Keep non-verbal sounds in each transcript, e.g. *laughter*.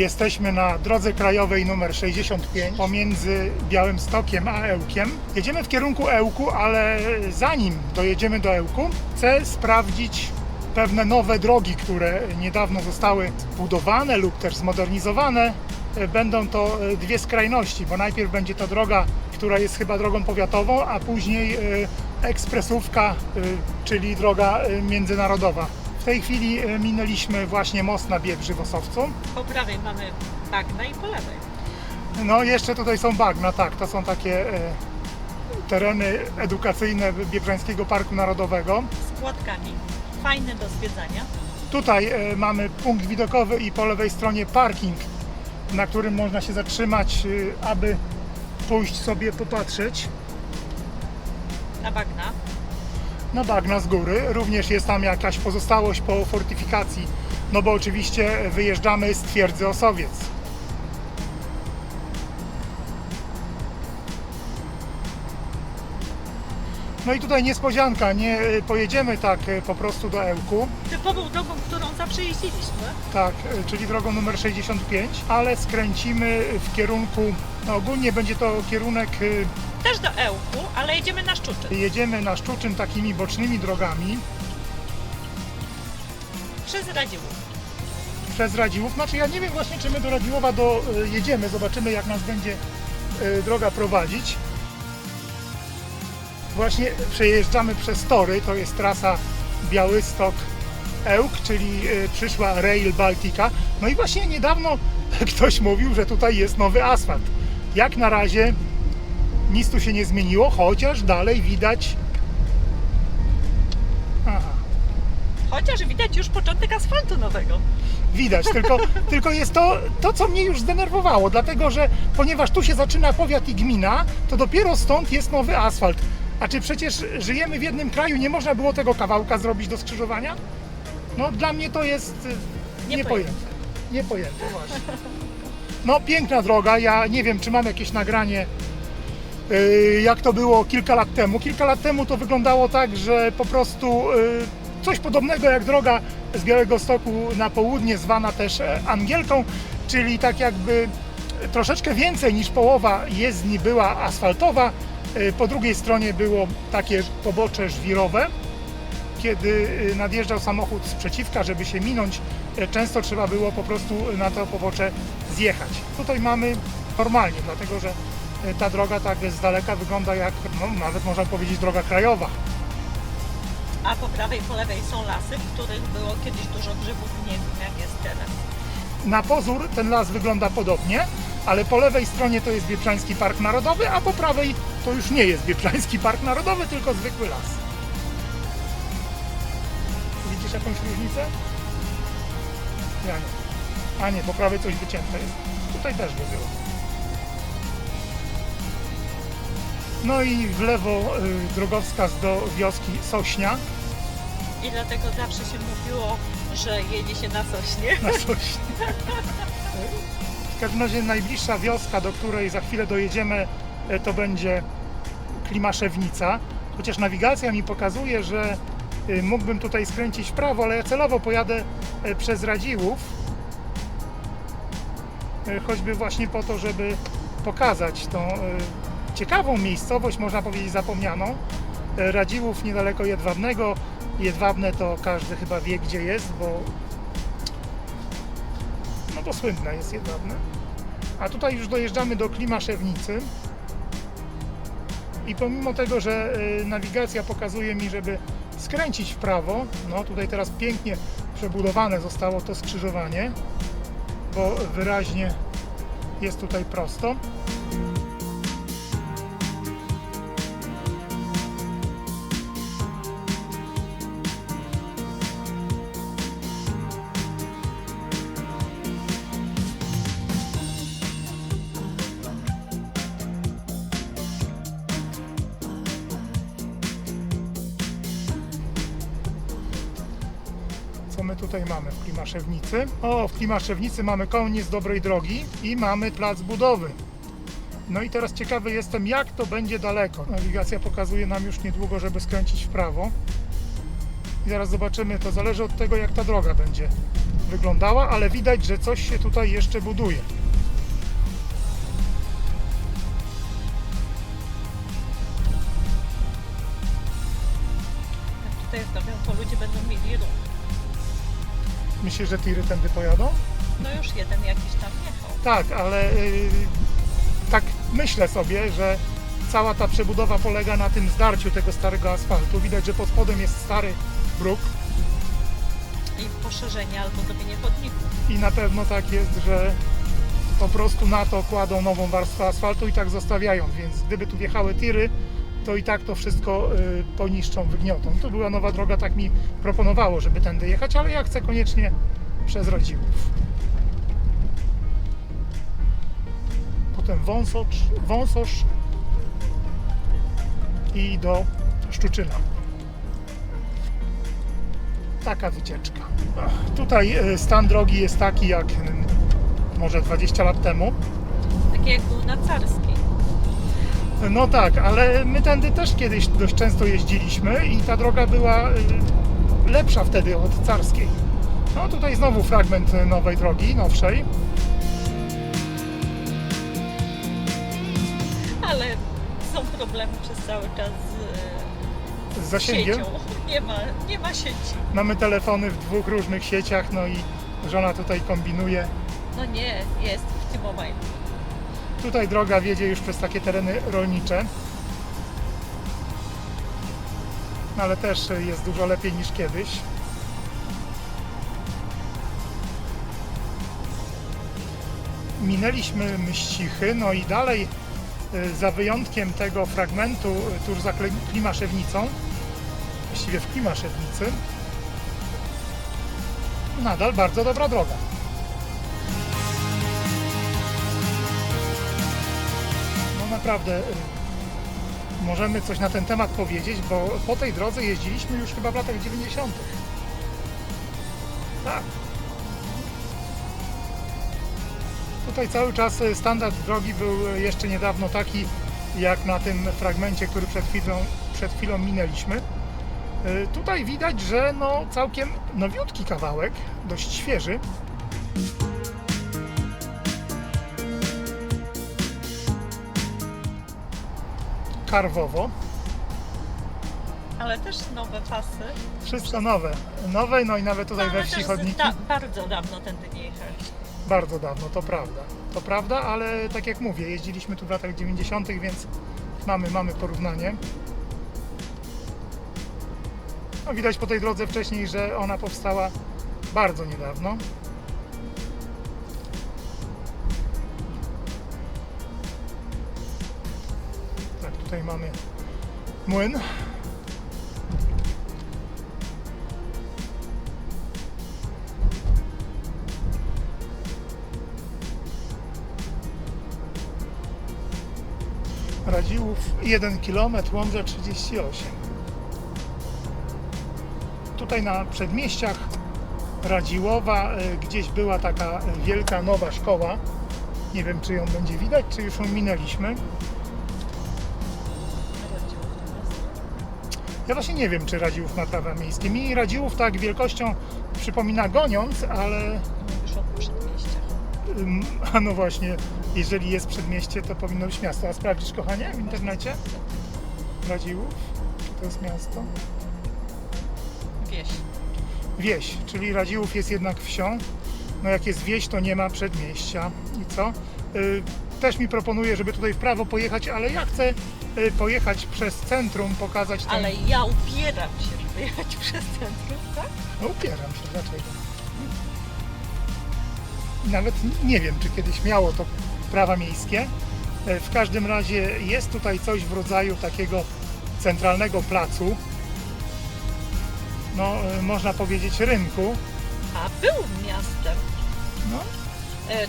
Jesteśmy na drodze krajowej numer 65 pomiędzy Białymstokiem a Ełkiem. Jedziemy w kierunku Ełku, ale zanim dojedziemy do Ełku, chcę sprawdzić pewne nowe drogi, które niedawno zostały budowane lub też zmodernizowane. Będą to e, dwie skrajności, bo najpierw będzie to droga, która jest chyba drogą powiatową, a później e, ekspresówka, e, czyli droga międzynarodowa. W tej chwili e, minęliśmy właśnie most na Biebrzy w Osowcu. Po prawej mamy bagna i po lewej. No jeszcze tutaj są bagna, tak, to są takie e, tereny edukacyjne Biebrzańskiego Parku Narodowego. Z płatkami. Fajne do zwiedzania. Tutaj e, mamy punkt widokowy i po lewej stronie parking, na którym można się zatrzymać, aby pójść sobie popatrzeć Na bagna. Na bagna z góry. Również jest tam jakaś pozostałość po fortyfikacji, no bo oczywiście wyjeżdżamy z twierdzy Osowiec. No i tutaj niespodzianka, nie e, pojedziemy tak e, po prostu do Ełku, Typową drogą, którą zawsze jeździliśmy. tak, e, czyli drogą numer 65, ale skręcimy w kierunku, no ogólnie będzie to kierunek, Też do Ełku, ale jedziemy na Szczuczyn. jedziemy na Szczuczyn takimi bocznymi drogami, Przez Radziłów. przez Radziłów. Znaczy ja nie wiem właśnie, czy my do Radziłowa do, jedziemy, zobaczymy jak nas będzie droga prowadzić. Właśnie przejeżdżamy przez Tory, to jest trasa Białystok-Ełk, czyli y, przyszła Rail Baltica. No i właśnie niedawno *laughs* ktoś mówił, że tutaj jest nowy asfalt. Jak na razie nic tu się nie zmieniło, chociaż dalej widać... Aha. Chociaż widać już początek asfaltu nowego. Widać, tylko, *laughs* tylko jest to, to, co mnie już zdenerwowało, dlatego że ponieważ tu się zaczyna powiat i gmina, to dopiero stąd jest nowy asfalt. A czy przecież żyjemy w jednym kraju, nie można było tego kawałka zrobić do skrzyżowania? No dla mnie to jest y, Niepojęte. niepojęte. Właśnie. No piękna droga, ja nie wiem, czy mam jakieś nagranie, y, jak to było kilka lat temu. Kilka lat temu to wyglądało tak, że po prostu y, coś podobnego jak droga z Białego Stoku na południe, zwana też e, Angielką, czyli tak jakby troszeczkę więcej niż połowa jezdni była asfaltowa. Y, Po drugiej stronie było takie pobocze żwirowe. Kiedy y, nadjeżdżał samochód z przeciwka, żeby się minąć, y, często trzeba było po prostu na to pobocze zjechać. Tutaj mamy normalnie, dlatego że ta droga tak z daleka wygląda jak, no, nawet można powiedzieć, droga krajowa. A po prawej i po lewej są lasy, w których było kiedyś dużo grzybów. Nie wiem jak jest teraz. Na pozór ten las wygląda podobnie, ale po lewej stronie to jest Biebrzański Park Narodowy, a po prawej to już nie jest Biebrzański Park Narodowy, tylko zwykły las. Widzisz jakąś różnicę? Ja nie. A nie, po prawej coś wycięte jest. Tutaj też by było. No i w lewo y, drogowskaz do wioski Sośnia. I dlatego zawsze się mówiło, że jedzie się na Sośnie. na Sośnie. *laughs* W każdym razie najbliższa wioska, do której za chwilę dojedziemy, e, to będzie Klimaszewnica. Chociaż nawigacja mi pokazuje, że e, mógłbym tutaj skręcić w prawo, ale ja celowo pojadę e, przez Radziłów. Choćby właśnie po to, żeby pokazać tą ciekawą miejscowość, można powiedzieć zapomnianą. Radziłów niedaleko Jedwabnego. Jedwabne to każdy chyba wie gdzie jest, bo no to słynne jest jedwabne. A tutaj już dojeżdżamy do Klimaszewnicy. I pomimo tego, że y, nawigacja pokazuje mi, żeby skręcić w prawo, no tutaj teraz pięknie przebudowane zostało to skrzyżowanie, bo wyraźnie jest tutaj prosto. My tutaj mamy w Klimaszewnicy? O, w Klimaszewnicy mamy koniec dobrej drogi i mamy plac budowy. No i teraz ciekawy jestem, jak to będzie daleko. Nawigacja pokazuje nam już niedługo, żeby skręcić w prawo. I zaraz zobaczymy, to zależy od tego, jak ta droga będzie wyglądała, ale widać, że coś się tutaj jeszcze buduje. Jak tutaj zrobią, to ludzie będą mieli ruch. Myślisz, że tiry tędy pojadą? No już jeden jakiś tam jechał. Tak, ale yy, tak myślę sobie, że cała ta przebudowa polega na tym zdarciu tego starego asfaltu. Widać, że pod spodem jest stary bruk I poszerzenie albo zrobienie chodników. i na pewno tak jest, że po prostu na to kładą nową warstwę asfaltu i tak zostawiają, więc gdyby tu wjechały tiry, to i tak to wszystko y, poniszczą, wygniotą. Tu była nowa droga, tak mi proponowało, żeby tędy jechać, ale ja chcę koniecznie przez Radziłów. Potem Wąsocz, Wąsosz i do Szczuczyna. Taka wycieczka. Tutaj y, stan drogi jest taki jak mm, może 20 lat temu. Takie jak był na Carskiej. No tak, ale my tędy też kiedyś dość często jeździliśmy i ta droga była y, lepsza wtedy od carskiej. No tutaj znowu fragment y, nowej drogi, nowszej. Ale są problemy przez cały czas z, Z z zasięgiem. siecią. Nie ma, nie ma sieci. Mamy telefony w dwóch różnych sieciach, no i żona tutaj kombinuje. No nie, jest w T-Mobile. Tutaj droga wiedzie już przez takie tereny rolnicze. No ale też jest dużo lepiej niż kiedyś. Minęliśmy Mścichy, no i dalej y, za wyjątkiem tego fragmentu y, tuż za Kli- Klimaszewnicą, właściwie w Klimaszewnicy, nadal bardzo dobra droga. Naprawdę y, możemy coś na ten temat powiedzieć, bo po tej drodze jeździliśmy już chyba w latach 90. Tak. Tutaj cały czas y, standard drogi był y, jeszcze niedawno taki, jak na tym fragmencie, który przed chwilą, przed chwilą minęliśmy. Tutaj widać, że no całkiem nowiutki kawałek, dość świeży. Karwowo. Ale też nowe pasy. Wszystko nowe. Nowe, no i nawet tutaj No, we ale wsi też chodniki. Da, bardzo dawno tędy nie jechaliśmy. Bardzo dawno, to prawda. To prawda, ale tak jak mówię, jeździliśmy tu w latach 90., więc mamy, mamy porównanie. No, widać po tej drodze wcześniej, że ona powstała bardzo niedawno. Tutaj mamy młyn. Radziłów 1 km, Łomża 38. Tutaj na przedmieściach Radziłowa y, gdzieś była taka wielka nowa szkoła. Nie wiem, czy ją będzie widać, czy już ją minęliśmy. Ja właśnie nie wiem, czy Radziłów ma prawa miejskie. Mi Radziłów tak wielkością przypomina Goniąc, ale Mówisz o przedmieściach. ym, a no właśnie, jeżeli jest przedmieście, to powinno być miasto. A sprawdzisz, kochanie, w internecie? Radziłów? Czy to jest miasto? Wieś. Wieś, czyli Radziłów jest jednak wsią. No jak jest wieś, to nie ma przedmieścia. I co? Y, też mi proponuje, żeby tutaj w prawo pojechać, ale ja chcę y, pojechać przez centrum, pokazać ten... Ale ja upieram się, żeby jechać przez centrum, tak? No upieram się, dlaczego? Nawet nie wiem, czy kiedyś miało to prawa miejskie. E, W każdym razie jest tutaj coś w rodzaju takiego centralnego placu. No, e, można powiedzieć rynku. A był miastem e,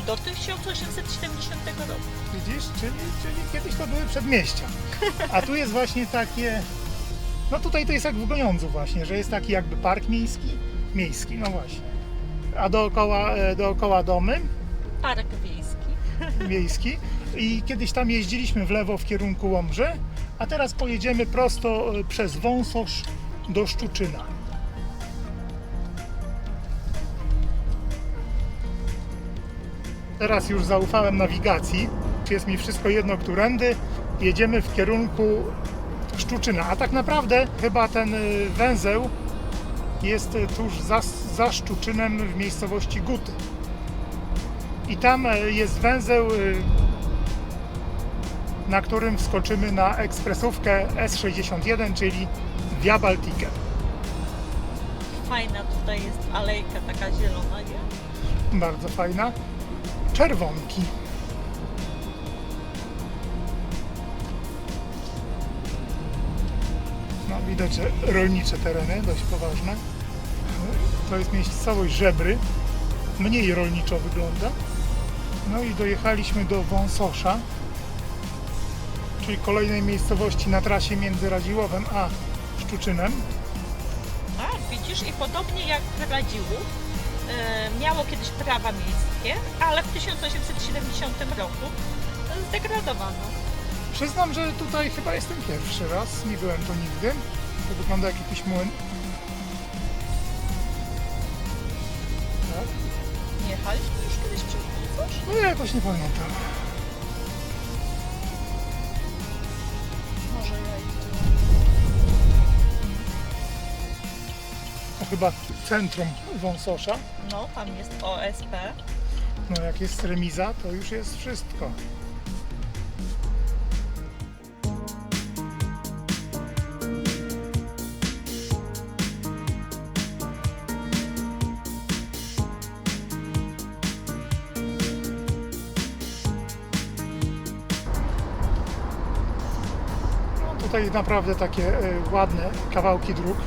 do 1870 roku. widzisz, czyli, czyli kiedyś to były przedmieścia. A tu jest właśnie takie... No tutaj to jest jak w Goniądzu właśnie, że jest taki jakby park miejski. Miejski, no właśnie. A dookoła, e, dookoła domy. Park wiejski. miejski i kiedyś tam jeździliśmy w lewo w kierunku Łomży, a teraz pojedziemy prosto e, przez Wąsosz do Szczuczyna. Teraz już zaufałem nawigacji. Jest mi wszystko jedno, którędy. Jedziemy w kierunku Szczuczyna. A tak naprawdę chyba ten y, węzeł jest tuż za, za Szczuczynem w miejscowości Guty. I tam y, jest węzeł, y, na którym wskoczymy na ekspresówkę S61, czyli Via Baltica. Fajna tutaj jest alejka taka zielona, nie? Bardzo fajna. Czerwonki. No, widać, rolnicze tereny, dość poważne. To jest miejscowość Żebry. Mniej rolniczo wygląda. No i dojechaliśmy do Wąsosza, czyli kolejnej miejscowości na trasie między Radziłowem a Szczuczynem. A, widzisz, i podobnie jak Radziłów, miało kiedyś prawa miejskie, ale w 1870 roku zdegradowano. Przyznam, że tutaj chyba jestem pierwszy raz, nie byłem tu nigdy. To wygląda jak jakiś młyn. Tak? Jechaliśmy już kiedyś przez? No ja jakoś nie pamiętam. Może ja i chyba centrum Wąsosza. No, tam jest OSP. No jak jest remiza, to już jest wszystko. No, tutaj naprawdę takie e, ładne kawałki dróg.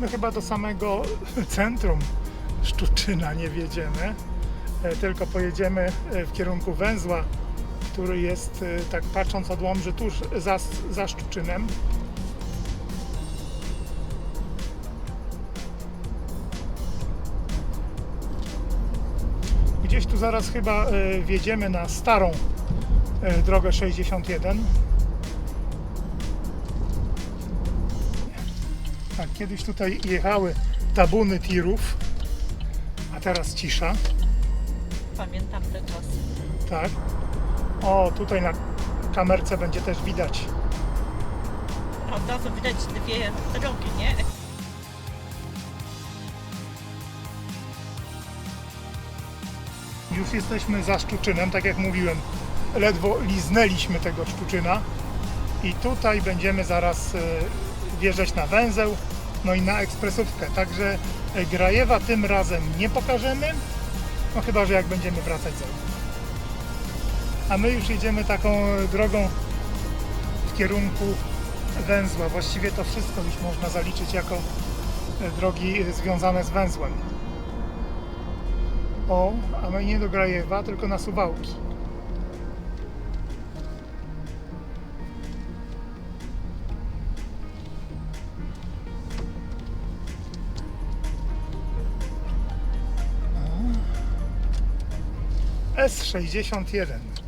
My chyba do samego centrum Szczuczyna nie wjedziemy, e, tylko pojedziemy e, w kierunku węzła, który jest, e, tak patrząc od Łomży, tuż za, za. Gdzieś tu zaraz chyba wjedziemy na starą drogę 61. Tak, kiedyś tutaj jechały tabuny tirów, a teraz cisza. Pamiętam te czasy. Tak. O, tutaj na kamerce będzie też widać. Od razu widać dwie drogi, nie? Już jesteśmy za Szczuczynem, tak jak mówiłem. Ledwo liznęliśmy tego Szczuczyna i tutaj będziemy zaraz e, wjeżdżać na węzeł, no i na ekspresówkę. Także e, Grajewa tym razem nie pokażemy, no chyba, że jak będziemy wracać za A my już jedziemy taką e, drogą w kierunku węzła. Właściwie to wszystko już można zaliczyć jako e, drogi związane z węzłem. O, a my nie do Grajewa, tylko na Suwałki. S61.